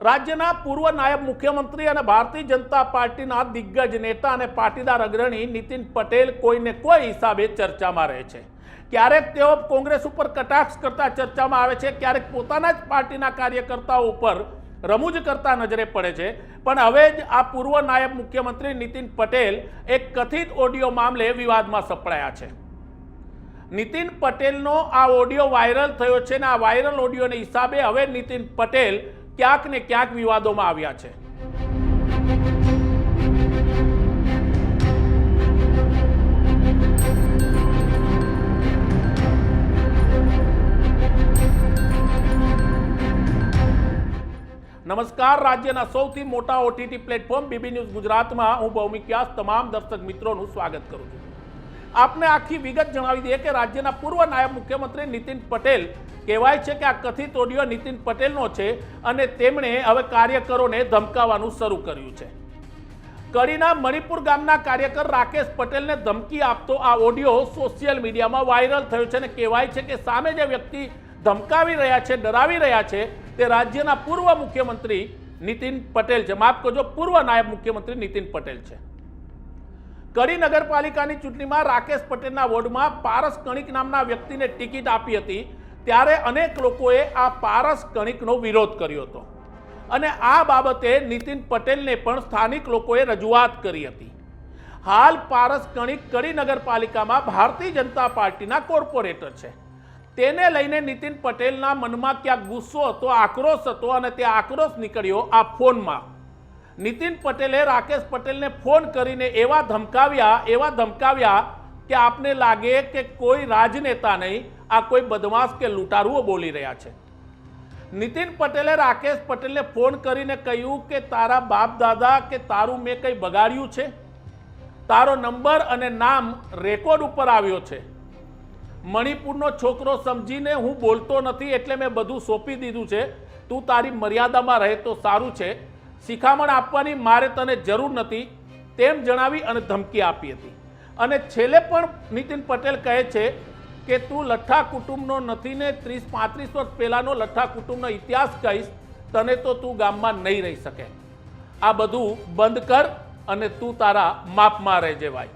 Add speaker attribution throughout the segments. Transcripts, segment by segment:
Speaker 1: રાજ્યના પૂર્વ નાયબ મુખ્યમંત્રી અને ભારતીય જનતા પાર્ટીના દિગ્ગજ નેતા અને પાટીદાર અગ્રણી નીતિન પટેલ કોઈને કોઈ હિસાબે ચર્ચામાં રહે છે. ક્યારેક તેઓ કોંગ્રેસ ઉપર કટાક્ષ કરતા ચર્ચામાં આવે છે, ક્યારેક પોતાના જ પાર્ટીના કાર્યકર્તાઓ ઉપર રમૂજ કરતા નજરે પડે છે. પણ હવે જ આ પૂર્વ નાયબ મુખ્યમંત્રી નીતિન પટેલ એક કથિત ઓડિયો મામલે વિવાદમાં સપડાયા છે. નીતિન પટેલનો આ ઓડિયો વાયરલ થયો છે ને આ વાયરલ ઓડિયોને હિસાબે હવે નીતિન પટેલ ક્યાંક ને ક્યાંક વિવાદોમાં આવ્યા છે. નમસ્કાર, રાજ્યના સૌથી મોટા ઓટીટી પ્લેટફોર્મ બીબી ન્યૂઝ ગુજરાતમાં હું ભૌમિક વ્યાસ તમામ દર્શક મિત્રોનું સ્વાગત કરું છું. આપને આખી વિગત જણાવી દઈએ કે રાજ્યના પૂર્વ નાયબ મુખ્યમંત્રી નીતિન પટેલ કહેવાય છે કે આ કથિત ઓડિયો નીતિન પટેલનો છે અને તેમણે હવે કાર્યકરોને ધમકાવવાનું શરૂ કર્યું છે. કડીના મણિપુર ગામના કાર્યકર રાકેશ પટેલને ધમકી આપતો આ ઓડિયો સોશિયલ મીડિયામાં વાયરલ થયો છે અને કહેવાય છે કે સામે જે વ્યક્તિ ધમકાવી રહ્યા છે, ડરાવી રહ્યા છે તે રાજ્યના પૂર્વ મુખ્યમંત્રી નીતિન પટેલ છે. માફ કરજો, પૂર્વ નાયબ મુખ્યમંત્રી નીતિન પટેલ છે. કડી નગરપાલિકાની ચૂંટણીમાં રાકેશ પટેલના વોર્ડમાં પારસ કણિક નામના વ્યક્તિને ટિકિટ આપી હતી. ત્યારે અનેક લોકોએ આ પારસ કણિકનો વિરોધ કર્યો હતો. અને આ બાબતે નીતિન પટેલને પણ સ્થાનિક લોકોએ રજૂઆત કરી હતી. હાલ પારસ કણિક કડી નગરપાલિકામાં ભારતીય જનતા પાર્ટીના કોર્પોરેટર છે. તેને લઈને નીતિન પટેલના મનમાં ક્યાંક ગુસ્સો હતો, આક્રોશ હતો અને તે આક્રોશ નીકળ્યો આ ફોનમાં. નીતિન પટેલે રાકેશ પટેલને ફોન કરીને એવા ધમકાવ્યા એવા ધમકાવ્યા કે આપને લાગે કે કોઈ રાજનેતા નહીં આ કોઈ બદમાશ કે લૂંટારુઓ બોલી રહ્યા છે. નીતિન પટેલે રાકેશ પટેલને ફોન કરીને કહ્યું કે તારા બાપ દાદા કે તારું મેં કંઈ બગાડ્યું છે? તારો નંબર અને નામ રેકોર્ડ ઉપર આવ્યો છે. મણિપુરનો છોકરો સમજીને હું બોલતો નથી એટલે મેં બધું સોંપી દીધું છે. તું તારી મર્યાદામાં રહે તો સારું છે. શિખામણ આપવાની મારે તને જરૂર નથી. તેમ જણાવી અને ધમકી આપી હતી. અને છેલ્લે પણ નીતિન પટેલ કહે છે કે તું લઠ્ઠા કુટુંબનો નથી ને ત્રીસ પાંત્રીસ વર્ષ પહેલાંનો લઠ્ઠા કુટુંબનો ઇતિહાસ કહીશ તને તો તું ગામમાં નહીં રહી શકે. આ બધું બંધ કર અને તું તારા માપમાં રહેજે ભાઈ.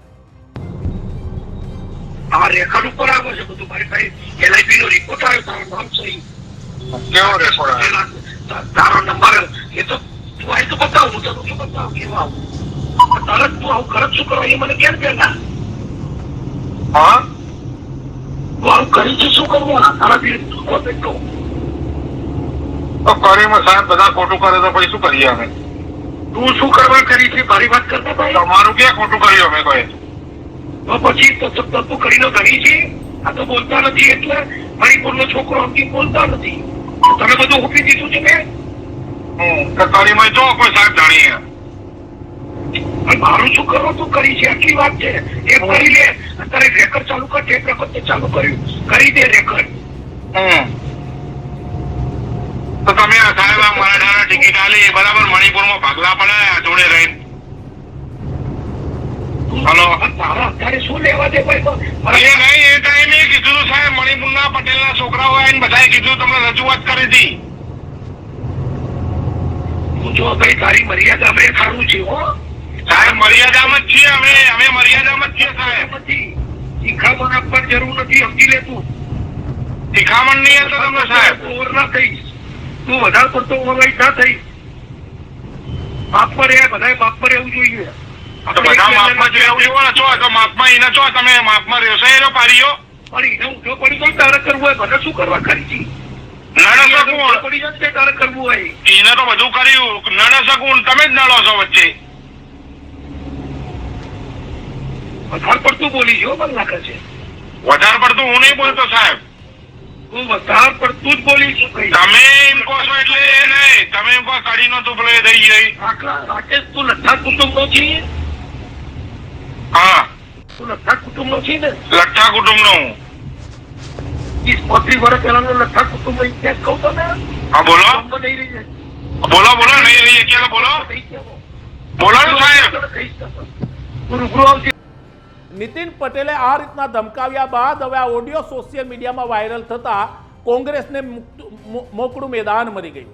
Speaker 2: આ રેકોર્ડ ઉપર આવે છે બધું. મારી પાસે એલઆઈપી નો રિપોર્ટ આવ્યો તારું નામ સહી
Speaker 3: કેવો રેકોર્ડ આવ્યો?
Speaker 2: તારો નંબર એ તો તું આય તો બતાવ હું તને શું બતાવ કેવું તરત તું આવું કરત શું કરવા એ મને કેમ પહેલા
Speaker 3: હા?
Speaker 2: તું કરી છે શું કરવું? તારા બી કોન્ટેક્ટ
Speaker 3: કરીમાં સાહેબ બધા ખોટું કરે તો પછી શું કરીએ અમે?
Speaker 2: તું શું કરવા કરી છે? મારી વાત કરતા ભાઈ?
Speaker 3: તમારું ક્યાં ખોટું કર્યું અમે કોઈ?
Speaker 2: તો પછી તો કરીને ધરી છે? આ તો બોલતા નથી એટલે મણિપુર નો છોકરો અમથી બોલતા નથી. તમે બધું ઉપી દીધું છે
Speaker 3: ને કરીમાં જો કોઈ સાહેબ જાણીએ.
Speaker 2: મારું શું કરો તું કરી છે આટલી વાત છે. એ કરી લે. અત્યારે રેકર્ડ ચાલુ કર ટેપ રેકોર્ડ તે ચાલુ કર્યું. કરી દે રેકર્ડ
Speaker 3: તો તમે આ સાહેબ આ મરાઠાના ટિકિટ આલી બરાબર મણિપુરમાં ભાગલા પડાયા જોડે રહીને. હલો.
Speaker 2: તારા અત્યારે શું લેવા દે ભાઈ
Speaker 3: એ નહીં એ ટાઈમે કીધું સાહેબ મણિપુરના પટેલના છોકરાઓ આવીને બધાએ કીધું તમને રજૂઆત કરી હતી
Speaker 2: જો ભાઈ તારી મર્યાદા મેં ખારું છે હો.
Speaker 3: મર્યાદામાં છીએ અમે. અમે મર્યાદામાં છીએ સાહેબ.
Speaker 2: શિખામણ આપવાની જરૂર નથી. સમજી લેતું
Speaker 3: શિખામણ નહીં હતો તમને સાહેબ.
Speaker 2: ઓવર ના થઈશ. તું વધારે પડતો ઓવરવાઇટ ના થઈ માપ પર એ બધાએ માપ પર રહેવું જોઈએ.
Speaker 3: બધા માપમાં જ એવું છો તો માપમાં એને છો તમે માપમાં રહેશો. એનો પાડીઓ.
Speaker 2: પણ એને ઊંધો પડી તો તારે કરવું હોય. બધા શું કરવા કરી છે
Speaker 3: નડે શકું
Speaker 2: પડી જાય તારે કરવું હોય?
Speaker 3: એને તો બધું કર્યું. નડે શકું તમે જ નડો છો વચ્ચે.
Speaker 2: વધારે પડતું બોલી છો મને લાગે છે.
Speaker 3: વધારે પડતું હું નહીં બોલતો સાહેબ.
Speaker 2: હું વધારે પડતું જ બોલી છું
Speaker 3: તમે એમ કહો છો એટલે એ નહીં. તમે એમ કહો કઢીનો ટુકડો એ થઈ ગઈ.
Speaker 2: રાકેશ તું લઠ્ઠા કુટુંબ નો છે
Speaker 3: હા.
Speaker 2: તું લઠ્ઠા કુટુંબ નો છે ને?
Speaker 3: લઠ્ઠા કુટુંબનો હું.
Speaker 2: ત્રીસ પોત્રીસ વર્ષ પહેલાનો લઠ્ઠા કુટુંબ નો ઇતિહાસ કહું તો ને
Speaker 3: હા બોલો. બોલો બોલો નહીં રહી બોલો. બોલો ને સાહેબ.
Speaker 2: રૂબરૂ આવજે.
Speaker 1: નીતિન પટેલે આ રીતના ધમકાવ્યા બાદ હવે આ ઓડિયો સોશિયલ મીડિયામાં વાયરલ થતા કોંગ્રેસને મોકળું મેદાન મરી ગયું.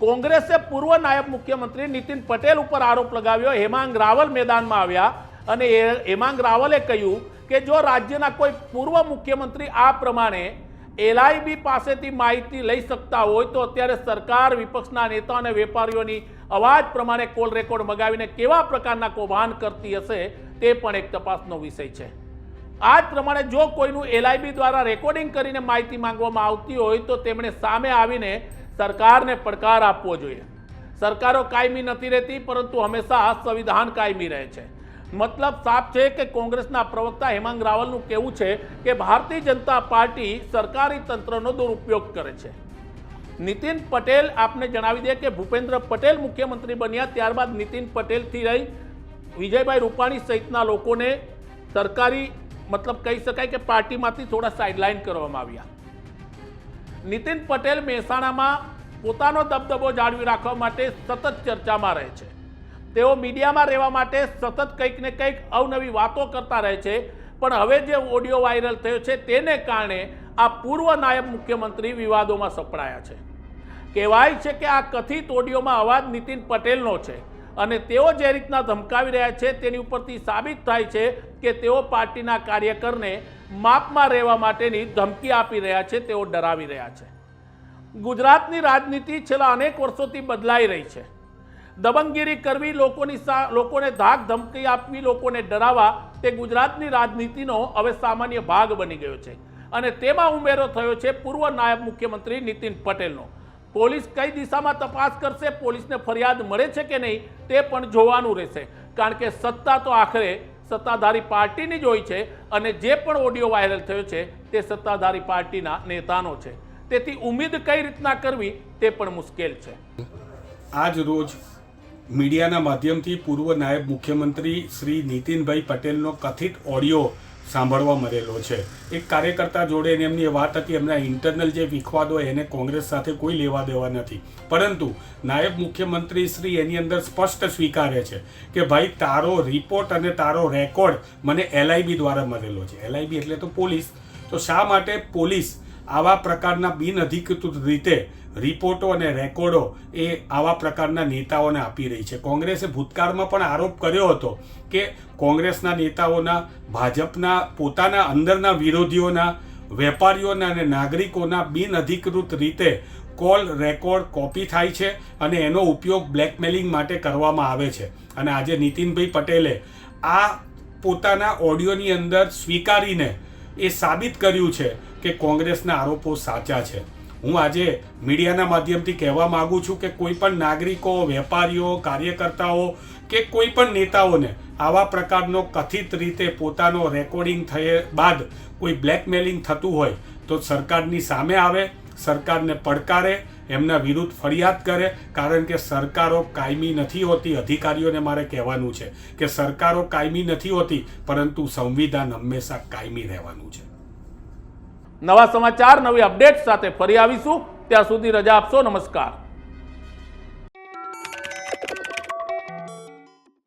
Speaker 1: કોંગ્રેસે પૂર્વ નાયબ મુખ્યમંત્રી નીતિન પટેલ ઉપર આરોપ લગાવ્યો, હેમાંગ રાવલ મેદાનમાં આવ્યા. અને હેમાંગ રાવલે કહ્યું કે જો રાજ્યના કોઈ પૂર્વ મુખ્યમંત્રી આ પ્રમાણે એલઆઈબી પાસેથી માહિતી લઈ શકતા હોય, તો અત્યારે સરકાર, વિપક્ષના નેતા અને વેપારીઓની અવાજ પ્રમાણે કોલ રેકોર્ડ મગાવીને કેવા પ્રકારના કૌભાંડ કરતી હશે તે પણ એક તપાસનો વિષય છે. આ જ પ્રમાણે જો કોઈનું એલઆઈબી દ્વારા રેકોર્ડિંગ કરીને માહિતી માંગવામાં આવતી હોય તો તેમણે સામે આવીને સરકારને પડકાર આપવો જોઈએ. સરકારો કાયમી નથી રહેતી, પરંતુ હંમેશા સંવિધાન કાયમી રહે છે. મતલબ સાફ છે કે કોંગ્રેસના પ્રવક્તા હેમાંગ રાવલનું કહેવું છે કે ભારતીય જનતા પાર્ટી સરકારી તંત્રનો દુરુપયોગ કરે છે. નીતિન પટેલ આપને જણાવી દે કે ભૂપેન્દ્ર પટેલ મુખ્યમંત્રી બન્યા, ત્યારબાદ નીતિન પટેલથી લઈ વિજયભાઈ રૂપાણી સહિતના લોકોને સરકારી, મતલબ કહી શકાય કે પાર્ટીમાંથી થોડા સાઇડલાઇન કરવામાં આવ્યા. નીતિન પટેલ મહેસાણામાં પોતાનો દબદબો જાળવી રાખવા માટે સતત ચર્ચામાં રહે છે. તેઓ મીડિયામાં રહેવા માટે સતત કંઈક ને કંઈક અવનવી વાતો કરતા રહે છે, પણ હવે જે ઓડિયો વાયરલ થયો છે તેને કારણે આ પૂર્વ નાયબ મુખ્યમંત્રી વિવાદોમાં સપડાયા છે. કહેવાય છે કે આ કથિત ઓડિયોમાં અવાજ નીતિન પટેલનો છે. અને તેઓ જે રીતના ધમકાવી રહ્યા છે તેની ઉપરથી સાબિત થાય છે કે તેઓ પાર્ટીના કાર્યકરને માપમાં રહેવા માટેની ધમકી આપી રહ્યા છે, તેઓ ડરાવી રહ્યા છે. ગુજરાતની રાજનીતિ છેલ્લા અનેક વર્ષોથી બદલાઈ રહી છે. દબંગગીરી કરવી, લોકોની લોકોને ધાક ધમકી આપવી, લોકોને ડરાવવા, તે ગુજરાતની રાજનીતિનો હવે સામાન્ય ભાગ બની ગયો છે. અને તેમાં ઉમેરો થયો છે પૂર્વ નાયબ મુખ્યમંત્રી નીતિન પટેલનો. પોલીસ કઈ દિશામાં તપાસ કરશે, પોલીસને ફરિયાદ મળે છે કે નહીં, તે પણ જોવાનું રહેશે. કારણ કે સત્તા તો આખરે સત્તાધારી પાર્ટીની જ હોય છે અને જે પણ ઓડિયો વાયરલ થયો છે, તે સત્તાધારી પાર્ટીના નેતાનો છે. તેથી ઉમેદ કઈ રીતના કરવી, તે પણ મુશ્કેલ છે.
Speaker 4: આજ રોજ મીડિયાના માધ્યમથી પૂર્વ નાયબ મુખ્યમંત્રી શ્રી નીતિનભાઈ પટેલનો કથિત ઓડિયો સાંભળવા મળેલો છે. એક કાર્યકર્તા જોડે એમની વાત હતી, એમના ઇન્ટરનલ જે વિખવાદો એને કોંગ્રેસ સાથે કોઈ લેવા દેવા નથી. પરંતુ નાયબ મુખ્યમંત્રી શ્રી એની અંદર સ્પષ્ટ સ્વીકારે છે કે ભાઈ તારો રિપોર્ટ અને તારો રેકોર્ડ મને એલઆઈબી દ્વારા મળેલો છે. એલઆઈબી એટલે તો પોલીસ. તો શા માટે પોલીસ આવા પ્રકારના બિનઅધિકૃત રીતે રિપોર્ટો અને રેકોર્ડો એ આવા પ્રકારના નેતાઓને આપી રહી છે. કોંગ્રેસે ભૂતકાળમાં પણ આરોપ કર્યો હતો કે કોંગ્રેસના નેતાઓના, ભાજપના, પોતાના અંદરના વિરોધીઓના, વેપારીઓના અને નાગરિકોના બિનઅધિકૃત રીતે કોલ રેકોર્ડ કોપી થાય છે અને એનો ઉપયોગ બ્લેકમેલિંગ માટે કરવામાં આવે છે. અને આજે નીતિનભાઈ પટેલે આ પોતાના ઓડિયોની અંદર સ્વીકારીને એ સાબિત કર્યું છે કે કોંગ્રેસના આરોપો સાચા છે. હું આજે મીડિયાના માધ્યમથી કહેવા માગું છું કે કોઈ પણ નાગરિકો, વેપારીઓ, કાર્યકર્તાઓ કે કોઈ પણ નેતાઓને આવા પ્રકારનો કથિત રીતે પોતાનો રેકોર્ડિંગ થયે બાદ કોઈ બ્લેકમેલિંગ થતું હોય તો સરકારની સામે આવે, સરકારને પડકારે, એમના વિરુદ્ધ ફરિયાદ કરે, કારણ કે સરકારો કાયમી નથી હોતી. અધિકારીઓને મારે કહેવાનું છે કે સરકારો કાયમી નથી હોતી, પરંતુ સંવિધાન હંમેશા કાયમી રહેવાનું છે.
Speaker 1: નવા સમાચાર નવી અપડેટ સાથે ફરી આવીશું. ત્યાં સુધી રજા આપશો. નમસ્કાર.